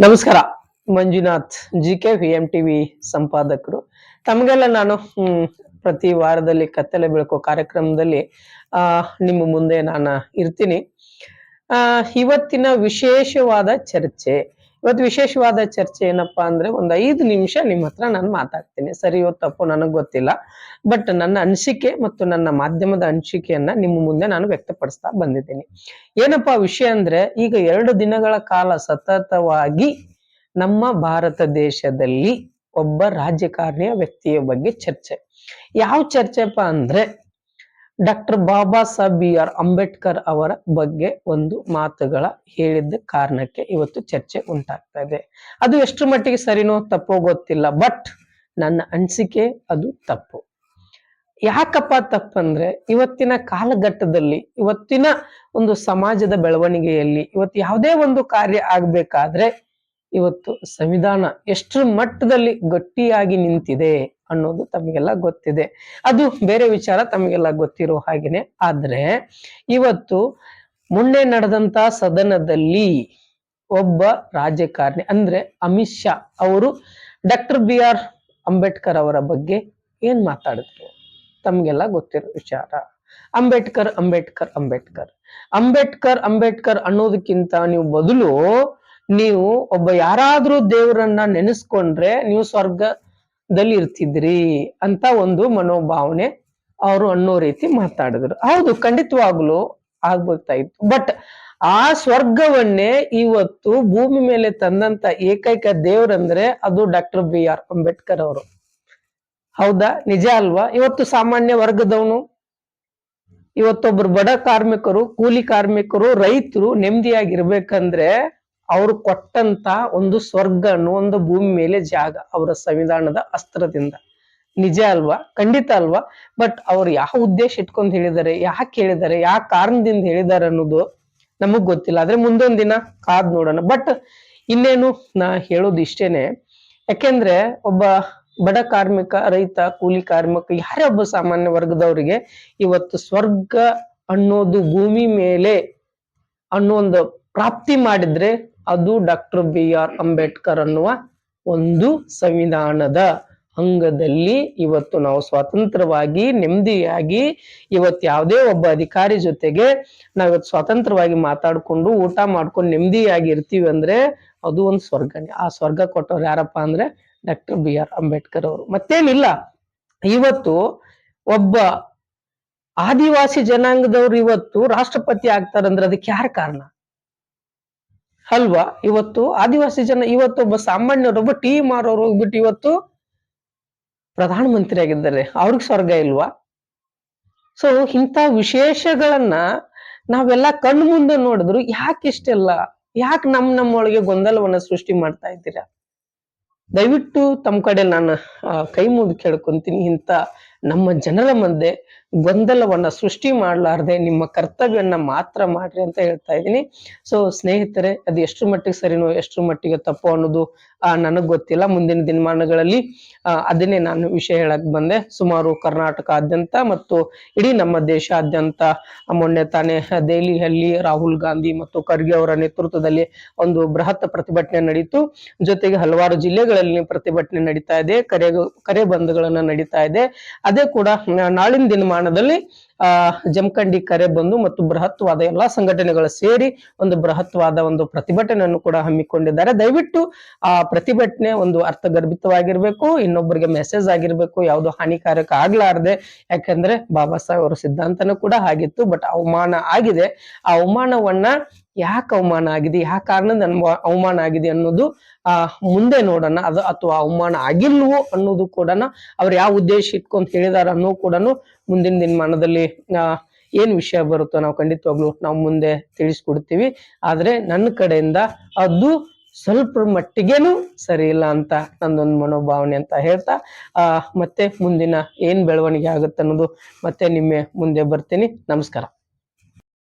ನಮಸ್ಕಾರ. Manjunath G K V M TV ಸಂಪಾದಕರು. ತಮಗೆಲ್ಲ ನಾನು ಪ್ರತಿ ವಾರದಲ್ಲಿ ಕತ್ತಲೆ ಬೆಳಕು ಕಾರ್ಯಕ್ರಮದಲ್ಲಿ, ಆ, ನಿಮ್ಮ ಮುಂದೆ ನಾನು ಇರ್ತೀನಿ. ಆ, ಇವತ್ತಿನ ವಿಶೇಷವಾದ ಚರ್ಚೆ. ಇವತ್ತು ವಿಶೇಷವಾದ ಚರ್ಚೆ ಏನಪ್ಪಾ ಅಂದ್ರೆ ಒಂದ್ ಐದು ನಿಮಿಷ ನಿಮ್ಮ ಹತ್ರ ನಾನು ಮಾತಾಡ್ತೀನಿ. ಸರಿಯೋ ತಪ್ಪು ನನಗ್ ಗೊತ್ತಿಲ್ಲ. ಬಟ್ ನನ್ನ ಅನಿಸಿಕೆ ಮತ್ತು ನನ್ನ ಮಾಧ್ಯಮದ ಅನಿಸಿಕೆಯನ್ನ ನಿಮ್ಮ ಮುಂದೆ ನಾನು ವ್ಯಕ್ತಪಡಿಸ್ತಾ ಬಂದಿದ್ದೀನಿ. ಏನಪ್ಪಾ ವಿಷಯ ಅಂದ್ರೆ ಈಗ ಎರಡು ದಿನಗಳ ಕಾಲ ಸತತವಾಗಿ ನಮ್ಮ ಭಾರತ ದೇಶದಲ್ಲಿ ಒಬ್ಬ ರಾಜಕಾರಣಿಯ ವ್ಯಕ್ತಿಯ ಬಗ್ಗೆ ಚರ್ಚೆ. ಯಾವ ಚರ್ಚೆಪ್ಪ ಅಂದ್ರೆ doctor Baba Saheb B R Ambedkar ಅವರ ಬಗ್ಗೆ ಒಂದು ಮಾತುಗಳ ಹೇಳಿದ್ದ ಕಾರಣಕ್ಕೆ ಇವತ್ತು ಚರ್ಚೆ ಉಂಟಾಗ್ತಾ ಇದೆ. ಅದು ಎಷ್ಟು ಮಟ್ಟಿಗೆ ಸರಿನೋ ತಪ್ಪೋ ಗೊತ್ತಿಲ್ಲ, ಬಟ್ ನನ್ನ ಅನಿಸಿಕೆ ಅದು ತಪ್ಪು. ಯಾಕಪ್ಪ ತಪ್ಪಂದ್ರೆ ಇವತ್ತಿನ ಕಾಲಘಟ್ಟದಲ್ಲಿ, ಇವತ್ತಿನ ಒಂದು ಸಮಾಜದ ಬೆಳವಣಿಗೆಯಲ್ಲಿ, ಇವತ್ತು ಯಾವುದೇ ಒಂದು ಕಾರ್ಯ ಆಗ್ಬೇಕಾದ್ರೆ ಇವತ್ತು ಸಂವಿಧಾನ ಎಷ್ಟರ ಮಟ್ಟದಲ್ಲಿ ಗಟ್ಟಿಯಾಗಿ ನಿಂತಿದೆ ಅನ್ನೋದು ತಮಗೆಲ್ಲ ಗೊತ್ತಿದೆ. ಅದು ಬೇರೆ ವಿಚಾರ ತಮಗೆಲ್ಲ ಗೊತ್ತಿರೋ ಹಾಗೇನೆ. ಆದ್ರೆ ಇವತ್ತು ಮೊನ್ನೆ ನಡೆದಂತ ಸದನದಲ್ಲಿ ಒಬ್ಬ ರಾಜಕಾರಣಿ, ಅಂದ್ರೆ ಅಮಿತ್ ಶಾ ಅವರು ಡಾಕ್ಟರ್ ಬಿ ಆರ್ ಅಂಬೇಡ್ಕರ್ ಅವರ ಬಗ್ಗೆ ಏನ್ ಮಾತಾಡಿದ್ರು? ತಮ್ಗೆಲ್ಲ ಗೊತ್ತಿರೋ ವಿಚಾರ. ಅಂಬೇಡ್ಕರ್ ಅಂಬೇಡ್ಕರ್ ಅಂಬೇಡ್ಕರ್. ಅಂಬೇಡ್ಕರ್ ಅಂಬೇಡ್ಕರ್ ಅನ್ನೋದಕ್ಕಿಂತ ನೀವು ಬದಲು ನೀವು ಒಬ್ಬ ಯಾರಾದ್ರೂ ದೇವರನ್ನ ನೆನೆಸ್ಕೊಂಡ್ರೆ ನೀವು ಸ್ವರ್ಗದಲ್ಲಿ ಇರ್ತಿದ್ರಿ ಅಂತ ಒಂದು ಮನೋಭಾವನೆ ಅವರು ಅನ್ನೋ ರೀತಿ ಮಾತಾಡಿದ್ರು. ಹೌದು, ಖಂಡಿತವಾಗ್ಲು ಆಗ್ಬೇಕಾಯ್ತು ಬಟ್ ಆ ಸ್ವರ್ಗವನ್ನೇ ಇವತ್ತು ಭೂಮಿ ಮೇಲೆ ತಂದಂತ ಏಕೈಕ ದೇವರಂದ್ರೆ ಅದು ಡಾಕ್ಟರ್ ಬಿ ಆರ್ ಅಂಬೇಡ್ಕರ್ ಅವರು. ಹೌದಾ? ನಿಜ ಅಲ್ವಾ? ಇವತ್ತು ಸಾಮಾನ್ಯ ವರ್ಗದವನು? ಇವತ್ತೊಬ್ರು ಬಡ ಕಾರ್ಮಿಕರು, ಕೂಲಿ ಕಾರ್ಮಿಕರು, ರೈತರು ನೆಮ್ಮದಿಯಾಗಿರ್ಬೇಕಂದ್ರೆ ಅವ್ರು ಕೊಟ್ಟಂತ ಒಂದು ಸ್ವರ್ಗ ಅನ್ನೋ ಒಂದು ಭೂಮಿ ಮೇಲೆ ಜಾಗ ಅವರ ಸಂವಿಧಾನದ ಅಸ್ತ್ರದಿಂದ. ನಿಜ ಅಲ್ವಾ? ಖಂಡಿತ ಅಲ್ವಾ? ಬಟ್ ಅವ್ರು ಯಾವ ಉದ್ದೇಶ ಇಟ್ಕೊಂಡು ಹೇಳಿದ್ದಾರೆ, ಯಾಕೆ ಹೇಳಿದ್ದಾರೆ ಯಾವ ಕಾರಣದಿಂದ ಹೇಳಿದ್ದಾರೆ ಅನ್ನೋದು ನಮಗ್ ಗೊತ್ತಿಲ್ಲ. ಆದ್ರೆ ಮುಂದೊಂದ್ ದಿನ ಕಾದ್ ನೋಡೋಣ. ಬಟ್ ಇನ್ನೇನು ನಾ ಹೇಳೋದು ಇಷ್ಟೇನೆ, ಯಾಕೆಂದ್ರೆ ಒಬ್ಬ ಬಡ ಕಾರ್ಮಿಕ, ರೈತ, ಕೂಲಿ ಕಾರ್ಮಿಕ ಯಾರೇ ಒಬ್ಬ ಸಾಮಾನ್ಯ ವರ್ಗದವರಿಗೆ ಇವತ್ತು ಸ್ವರ್ಗ ಅನ್ನೋದು ಭೂಮಿ ಮೇಲೆ ಅನ್ನೋ ಒಂದು ಪ್ರಾಪ್ತಿ ಮಾಡಿದ್ರೆ ಅದು ಡಾಕ್ಟರ್ ಬಿ ಆರ್ ಅಂಬೇಡ್ಕರ್ ಅನ್ನುವ ಒಂದು ಸಂವಿಧಾನದ ಅಂಗದಲ್ಲಿ ಇವತ್ತು ನಾವು ಸ್ವತಂತ್ರವಾಗಿ ನೆಮ್ಮದಿಯಾಗಿ ಇವತ್ತು ಯಾವುದೇ ಒಬ್ಬ ಅಧಿಕಾರಿ ಜೊತೆಗೆ ನಾವ್ ಇವತ್ತು ಸ್ವತಂತ್ರವಾಗಿ ಮಾತಾಡ್ಕೊಂಡು ಊಟ ಮಾಡ್ಕೊಂಡು ನೆಮ್ಮದಿಯಾಗಿ ಇರ್ತೀವಿ ಅಂದ್ರೆ ಅದು ಒಂದು ಸ್ವರ್ಗನೇ. ಆ ಸ್ವರ್ಗ ಕೊಟ್ಟವ್ರು ಯಾರಪ್ಪ ಅಂದ್ರೆ ಡಾಕ್ಟರ್ ಬಿ ಆರ್ ಅಂಬೇಡ್ಕರ್ ಅವರು. ಮತ್ತೇನಿಲ್ಲ. ಇವತ್ತು ಒಬ್ಬ ಆದಿವಾಸಿ ಜನಾಂಗದವ್ರು ಇವತ್ತು ರಾಷ್ಟ್ರಪತಿ ಆಗ್ತಾರಂದ್ರೆ ಅದಕ್ಕೆ ಯಾರ ಕಾರಣ? ಅಲ್ವಾ? ಇವತ್ತು ಆದಿವಾಸಿ ಜನ, ಇವತ್ತು ಒಬ್ಬ ಸಾಮಾನ್ಯರು, ಒಬ್ಬ ಟೀ ಮಾರೋರು ಹೋಗ್ಬಿಟ್ಟು ಇವತ್ತು ಪ್ರಧಾನ ಮಂತ್ರಿ ಆಗಿದ್ದಾರೆ ಅವ್ರಿಗೆ ಸ್ವರ್ಗ ಇಲ್ವಾ? ಸೊ ಇಂಥ ವಿಶೇಷಗಳನ್ನ ನಾವೆಲ್ಲ ಕಣ್ಣು ಮುಂದೆ ನೋಡಿದ್ರು ಯಾಕೆ ಇಷ್ಟೆಲ್ಲ? ಯಾಕೆ ನಮ್ ನಮ್ಮೊಳಗೆ ಗೊಂದಲವನ್ನ ಸೃಷ್ಟಿ ಮಾಡ್ತಾ ಇದ್ದೀರಾ? ದಯವಿಟ್ಟು ತಮ್ಮ ಕಡೆ ನಾನು ಕೈ ಮುಗಿದು ಕೇಳ್ಕೊಂತೀನಿ ಇಂಥ ನಮ್ಮ ಜನರ ಮಧ್ಯೆ ಗೊಂದಲವನ್ನ ಸೃಷ್ಟಿ ಮಾಡಲಾರ್ದೆ ನಿಮ್ಮ ಕರ್ತವ್ಯವನ್ನ ಮಾತ್ರ ಮಾಡ್ರಿ ಅಂತ ಹೇಳ್ತಾ ಇದ್ದೀನಿ. ಸೊ ಸ್ನೇಹಿತರೆ, ಅದು ಎಷ್ಟು ಮಟ್ಟಿಗೆ ಸರಿನೋ ಎಷ್ಟು ಮಟ್ಟಿಗೆ ತಪ್ಪು ಅನ್ನೋದು ನನಗ್ ಗೊತ್ತಿಲ್ಲ. ಮುಂದಿನ ದಿನಮಾನಗಳಲ್ಲಿ ಅದನ್ನೇ ನಾನು ವಿಷಯ ಹೇಳಕ್ ಬಂದೆ. ಸುಮಾರು ಕರ್ನಾಟಕಾದ್ಯಂತ ಮತ್ತು ಇಡೀ ನಮ್ಮ ದೇಶಾದ್ಯಂತ ಮೊನ್ನೆ ತಾನೇ ದೆಹಲಿಯಲ್ಲಿ ರಾಹುಲ್ ಗಾಂಧಿ ಮತ್ತು ಖರ್ಗೆ ಅವರ ನೇತೃತ್ವದಲ್ಲಿ ಒಂದು ಬೃಹತ್ ಪ್ರತಿಭಟನೆ ನಡೀತು. ಜೊತೆಗೆ ಹಲವಾರು ಜಿಲ್ಲೆಗಳಲ್ಲಿ ಪ್ರತಿಭಟನೆ ನಡೀತಾ ಇದೆ. ಕರೆ ಕರೆ ಬಂದ್ಗಳನ್ನ ನಡೀತಾ ಇದೆ. ಕೂಡ ನಾಳಿನ ದಿನಮಾನದಲ್ಲಿ, ಆ, ಜಮಖಂಡಿ ಕರೆ ಬಂದು ಮತ್ತು ಬೃಹತ್ವಾದ ಎಲ್ಲಾ ಸಂಘಟನೆಗಳು ಸೇರಿ ಒಂದು ಬೃಹತ್ವಾದ ಒಂದು ಪ್ರತಿಭಟನೆಯನ್ನು ಕೂಡ ಹಮ್ಮಿಕೊಂಡಿದ್ದಾರೆ. ದಯವಿಟ್ಟು ಆ ಪ್ರತಿಭಟನೆ ಒಂದು ಅರ್ಥಗರ್ಭಿತವಾಗಿರ್ಬೇಕು, ಇನ್ನೊಬ್ಬರಿಗೆ ಮೆಸೇಜ್ ಆಗಿರ್ಬೇಕು, ಯಾವುದು ಹಾನಿಕಾರಕ ಆಗ್ಲಾರ್ದೆ. ಯಾಕಂದ್ರೆ ಬಾಬಾ ಸಾಹೇಬ್ ಅವರ ಸಿದ್ಧಾಂತನೂ ಕೂಡ ಆಗಿತ್ತು ಬಟ್ ಅವಮಾನ ಆಗಿದೆ. ಆ ಅವಮಾನವನ್ನ ಯಾಕೆ ಅವಮಾನ ಆಗಿದೆ? ಯಾವ ಕಾರಣದ ಅನ್ವ- ಅವಮಾನ ಆಗಿದೆ ಅನ್ನೋದು, ಆ, ಮುಂದೆ ನೋಡೋಣ. ಅದು ಅಥವಾ ಅವಮಾನ ಆಗಿಲ್ವೋ ಅನ್ನೋದು ಕೂಡ ಅವ್ರು ಯಾವ ಉದ್ದೇಶ ಇಟ್ಕೊಂತ ಹೇಳಿದಾರ ಅನ್ನೋ ಕೂಡ ಮುಂದಿನ ದಿನಮಾನದಲ್ಲಿ ಏನ್ ವಿಷಯ ಬರುತ್ತೋ ನಾವು ಖಂಡಿತವಾಗ್ಲು ನಾವು ಮುಂದೆ ತಿಳಿಸ್ಕೊಡ್ತೀವಿ. ಆದ್ರೆ ನನ್ನ ಕಡೆಯಿಂದ ಅದು ಸ್ವಲ್ಪ ಮಟ್ಟಿಗೇನು ಸರಿ ಇಲ್ಲ ಅಂತ ನಂದೊಂದು ಮನೋಭಾವನೆ ಅಂತ ಹೇಳ್ತಾ ಮತ್ತೆ ಮುಂದಿನ ಏನ್ ಬೆಳವಣಿಗೆ ಆಗುತ್ತೆ ಅನ್ನೋದು ಮತ್ತೆ ನಿಮ್ಮ ಮುಂದೆ ಬರ್ತೀನಿ. ನಮಸ್ಕಾರ.